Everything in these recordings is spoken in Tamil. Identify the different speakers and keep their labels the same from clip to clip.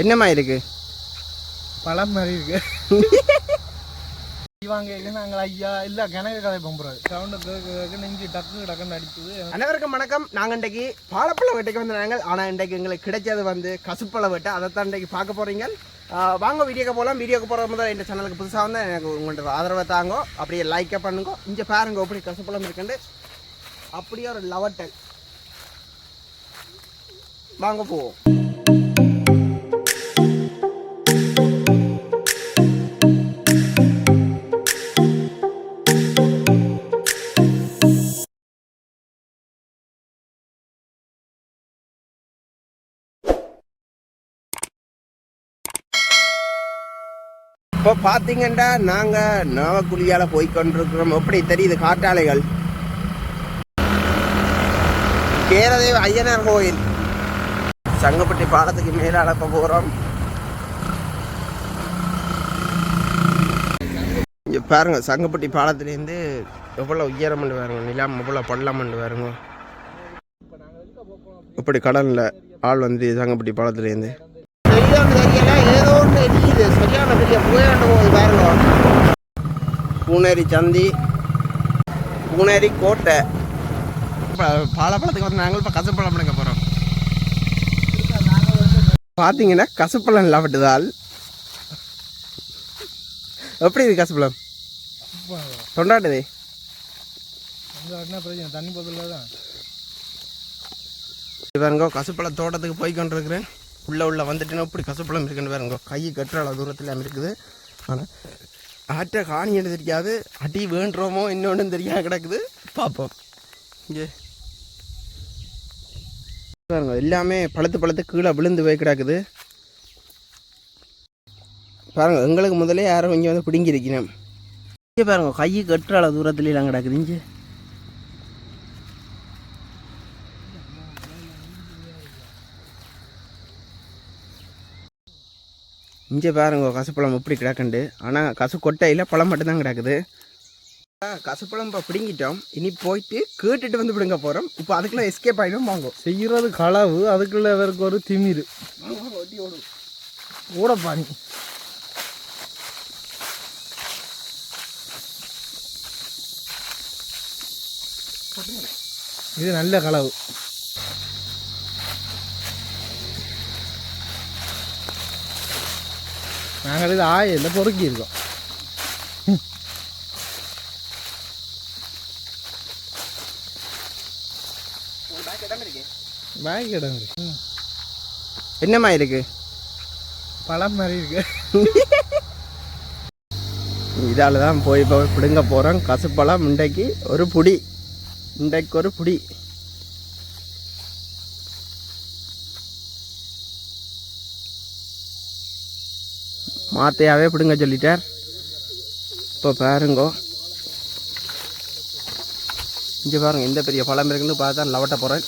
Speaker 1: என்னம்மா இருக்கு
Speaker 2: பழம் மாதிரி இருக்கு. இவங்க நாங்கள் ஐயா இல்ல கணக்கு கதை பம்புறாரு. சவுண்டு கேட்க நெஞ்சு டக்கு டக்குன்னு அடிக்குது
Speaker 1: அனைவருக்கும் வணக்கம். நாங்கள் இன்றைக்கு வாழைப்பழ வேட்டைக்கு வந்து நாங்கள் ஆனால் இன்றைக்கு எங்களுக்கு கிடைச்சது வந்து கசுப்பழ வேட்டை. அதைத்தான் இன்றைக்கு பார்க்க போகிறீங்க வாங்க வீடியோக்கு போகலாம் வீடியோக்கு போகிற முதல் இந்த சேனலுக்கு புதுசாக வந்து எனக்கு உங்கள்கிட்ட ஆதரவை தாங்கோ. அப்படியே லைக்கை பண்ணுங்க. இங்கே பாருங்க எப்படி கசுப்பழம் இருக்குண்டு அப்படியே ஒரு லவட்டல் வாங்க போவோம். இப்போ பார்த்தீங்கன்னா நாங்கள் நாவக்குழியால் போய் கொண்டிருக்கிறோம் எப்படி தெரியுது காற்றாலைகள்? கேரதேவ ஐயனார் கோயில். சங்கப்பட்டி பாலத்துக்கு மேலே அனுப்ப போகிறோம் இங்கே பாருங்க சங்கப்பட்டி பாலத்துலேருந்து எவ்வளோ உயரம்னு பாருங்க நிலம் எவ்வளோ பள்ளம்னு பாருங்க. இப்படி கடலில் ஆள் வந்து சங்கப்பட்டி பாலத்துலேருந்து சரியான எரியுது சரியான பெரிய புகையாண்டு போகுது பாருங்க. பூனேரி சந்தி பூனேரி கோட்டை. பாலப்பழத்துக்கு வந்து நாங்கள் இப்போ கசப்பழம் எடுக்க போகிறோம் பார்த்தீங்கன்னா கசப்பழம் இல்லாவிட்டதால் எப்படி இது கசப்பழம்
Speaker 2: தொண்டாட்டுது தண்ணி பதில் தான்
Speaker 1: பாருங்க கசுப்பழ தோட்டத்துக்கு போய் கொண்டிருக்கிறேன் உள்ளே உள்ளே வந்துட்டுன்னா இப்படி கசுப்பழம் இருக்குன்னு பாருங்க. கை கட்டுற அளவு தூரத்தில் இருக்குது ஆனால் ஆற்ற என்று தெரியாது. அடி வேண்டுறோமோ இன்னொன்று தெரியாம கிடக்குது. பார்ப்போம் இங்கே. பாருங்க எல்லாமே பழுத்து பழுத்து கீழே விழுந்து போய் கிடக்குது. பாருங்க எங்களுக்கு முதலே யாரும் இங்கே வந்து பிடுங்கி இருக்கணும் இங்கே பாருங்க கை கட்டுற அளவு தூரத்துல எல்லாம் கிடக்குது. இங்கே. இங்கே பாருங்க கசுப்பழம் எப்படி கிடக்குண்டு. ஆனால் கசு கொட்டையில் பழம் மட்டும்தான் கிடக்குது. கசுப்பழம் இப்போ பிடுங்கிட்டோம். இனி போயிட்டு கேட்டுட்டு வந்து பிடுங்க போகிறோம் இப்போ அதுக்குள்ள எஸ்கேப் ஆகிடும் வாங்கும்
Speaker 2: செய்யறது களவு அதுக்குள்ள இவருக்கு ஒரு திமிரு. ஊடப்பாணி இது நல்ல களவு. நாங்கள் இது ஆயில் பொறுக்கி இருக்கோம் பேக் இடம் இருக்கு.
Speaker 1: என்னம்மா இருக்கு?
Speaker 2: பழம் மாதிரி இருக்கு.
Speaker 1: இதால் தான் போய் இப்போ பிடுங்க போகிறோம் கசுப்பழம் இன்றைக்கு ஒரு புடி. இன்றைக்கு ஒரு புடி. மாத்தையாகவே பிடுங்க சொல்லிட்டார். இப்போ பாருங்கோ. இங்கே பாருங்க இந்த பெரிய பழம் இருக்குன்னு பார்த்தா லவட்ட போகிறேன்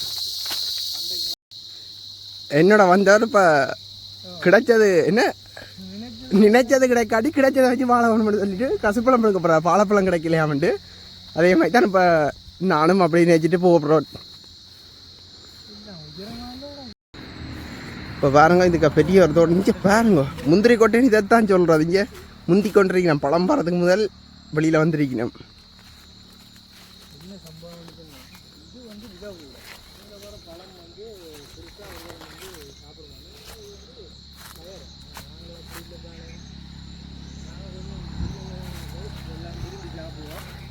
Speaker 1: என்னோட வந்தவர் இப்போ கிடைச்சது என்ன? நினைச்சது கிடைக்காட்டி கிடைச்சதை வச்சு வாழ வேணும்னு சொல்லிட்டு கசுப்பழம் பிடுங்க போகிறார் வாழைப்பழம் கிடைக்கலையாமன்ட்டு அதே மாதிரி தான் இப்போ நானும் அப்படி நினைச்சிட்டு போக போகிறோம் இப்போ பாருங்க இதுக்கு பெரிய ஒரு தோட்டம் இங்கே பாருங்க முந்திரி கொட்டைன்னு இதை தான் சொல்கிறது இங்கே முந்தி கொண்டிருக்கணும் பழம் வரதுக்கு முதல் வெளியில் வந்திருக்கணும்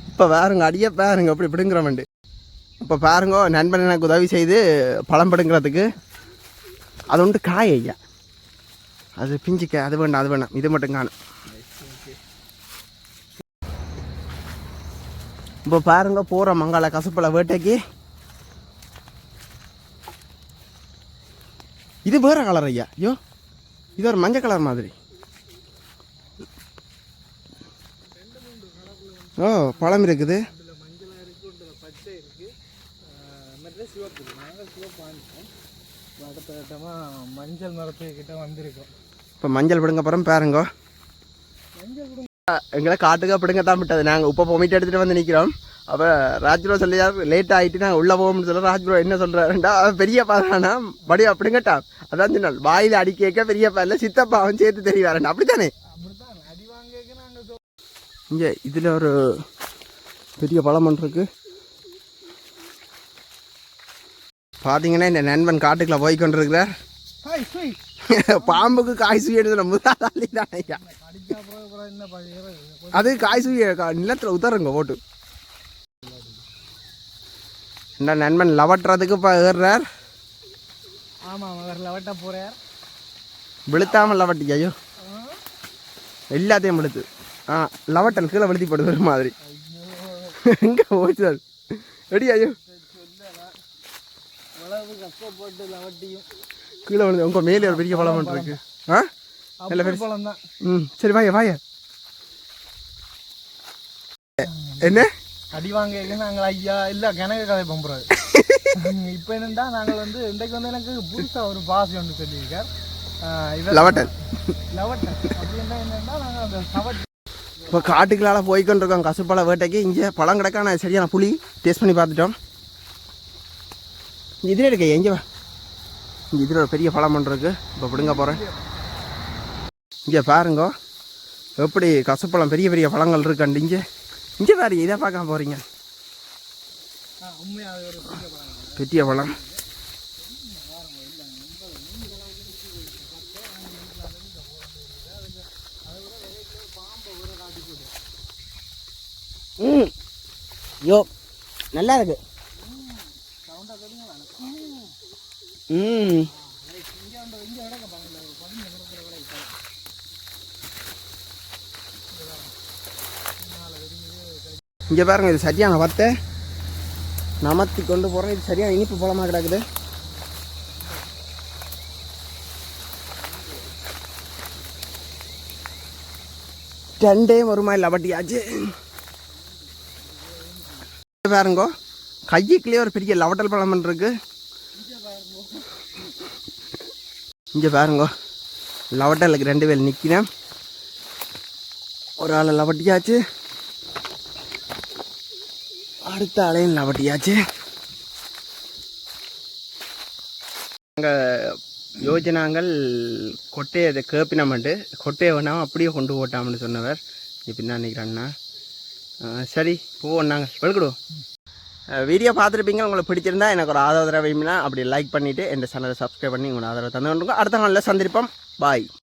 Speaker 1: இப்போ பாருங்க அடியே பாருங்க அப்படி பிடுங்குறவண்டு இப்போ பாருங்க நண்பன் எனக்கு உதவி செய்து பழம் பிடுங்குறதுக்கு அது உண்டு காய் ஐயா அது பிஞ்சிக்க அது வேண்டாம் அது வேண்டாம் இது மட்டும் காணும் இப்போ பாருங்க போகிற மங்காள கசப்பழ வேட்டைக்கு இது வேற கலர் ஐயா ஐயோ இது ஒரு மஞ்சள் கலர் மாதிரி ஓ பழம் இருக்குது
Speaker 2: பச்சை இருக்கு சிவப்பு நாங்கள் சிவப்பு வாங்கிட்டோம் அடுத்த கட்டமாக மஞ்சள் மரத்துக்கிட்ட வந்திருக்கோம்.
Speaker 1: இப்போ மஞ்சள் பிடுங்க போகிறோம் பாருங்க. எங்களை காட்டுக்க பிடுங்க தான் விட்டது. நாங்கள் இப்போ பொமிட்டு எடுத்துகிட்டு வந்து நிற்கிறோம் அப்போ ராஜ்ப்ரோ சொல்லியார் லேட் ஆகிட்டு நான் உள்ளே போகும்னு சொல்ல ராஜ்ப்ரோ என்ன சொல்கிறாருண்டா பெரிய பாதானா படி அப்படிங்கட்டா அதான் சொன்னால் வாயில் அடி கேட்க பெரிய பாதில் சித்தப்பாவும் சேர்த்து தெரியவாரண்டா அப்படித்தானே?
Speaker 2: நாங்கள்
Speaker 1: இங்கே இதில் ஒரு பெரிய பழம் ஒன்று இருக்கு பார்த்தீங்கன்னா இந்த நண்பன் காட்டுக்குள்ள போய் கொண்டிருக்கிறார். பாம்புக்கு காய் சுய எடுத்துன முதலாளி தான் ஐயா. அது காய் சுய நிலத்தில் உத்தருங்க போட்டு என்ன நண்பன் லவட்டுறதுக்கு இப்போ ஏறுறார்.
Speaker 2: ஆமாம் அவர் லவட்டா போகிறார்
Speaker 1: விழுத்தாமல் லவட்டி ஐயோ. எல்லாத்தையும் விழுத்து. ஆ லவட்டன் கீழே விழுத்தி போடுது மாதிரி. எங்கே போச்சு அது? ரெடி ஐயோ. கீழே விழுந்து உங்கள் மேலே ஒரு பெரிய பழம் இருக்கு. ஆ? நல்ல பெருசு
Speaker 2: பழம் தான்.
Speaker 1: ம் சரி வாய வாய. என்ன?
Speaker 2: அடி வாங்க நாங்கள் ஐயா இல்லை கிணக்கு கதை பம்புறாரு இப்போ என்னண்டா நாங்கள் வந்து இன்றைக்கு வந்து எனக்கு புதுசாக ஒரு பாசி ஒன்று சொல்லியிருக்கார்.
Speaker 1: லவட்டன்.
Speaker 2: லவட்டன். அப்படின்னா என்னன்னா நாங்கள் அந்த சவட்
Speaker 1: இப்போ காட்டுக்குள்ளால போய்க்கொண்டிருக்கோம் கசுப்பழ வேட்டைக்கு. இங்கே பழம் கிடக்கா நான் சரியான புளி? டேஸ்ட் பண்ணி பார்த்துட்டோம். இதில் இருக்க எங்கே இந்த இதில் ஒரு பெரிய பழம் பண்ணுறதுக்கு இப்போ பிடுங்க போகிறேன் இங்கே பாருங்க. எப்படி கசப்பழம் பெரிய பெரிய பழங்கள் இருக்காண்டு இங்கே? இங்கே பாரு இதை பார்க்க போகிறீங்க
Speaker 2: பெரிய பழம்.
Speaker 1: ம். யோ நல்லா இருக்குது ம் இங்கே பாருங்க இது சரியான வத்தை. நமத்தி கொண்டு போகிறேன் இது சரியான இனிப்பு பழமாக கிடக்குது. ரெண்டே வருமா இல்லை வட்டியாச்சு. பாருங்கோ கைக்குள்ளே ஒரு பெரிய லவட்டல் பழம் இருக்கு. இங்கே பாருங்கோ. லவட்டலுக்கு ரெண்டு பேர் நிற்கிறேன் ஒரு ஆள் லவட்டியாச்சு. அடுத்த ஆளையும் லவட்டியாச்சு. நாங்கள் யோஜனாங்கள் கொட்டையை அதை கேப்பினமெண்டு கொட்டையை வேணாம் அப்படியே கொண்டு போட்டாமன்னு சொன்னவர். இப்படி என்ன நினைக்கிறாங்கண்ணா சரி போவோம் நாங்கள் வெளுக்கடுவோம் வீடியோ பார்த்துருப்பீங்க உங்களுக்கு பிடிச்சிருந்தா எனக்கு ஒரு ஆதரவு வேணும்னா அப்படி லைக் பண்ணிவிட்டு என் சேனலை சப்ஸ்கிரைப் பண்ணி உங்களோட ஆதரவு தந்து அடுத்த நாளில் சந்திருப்போம் பாய்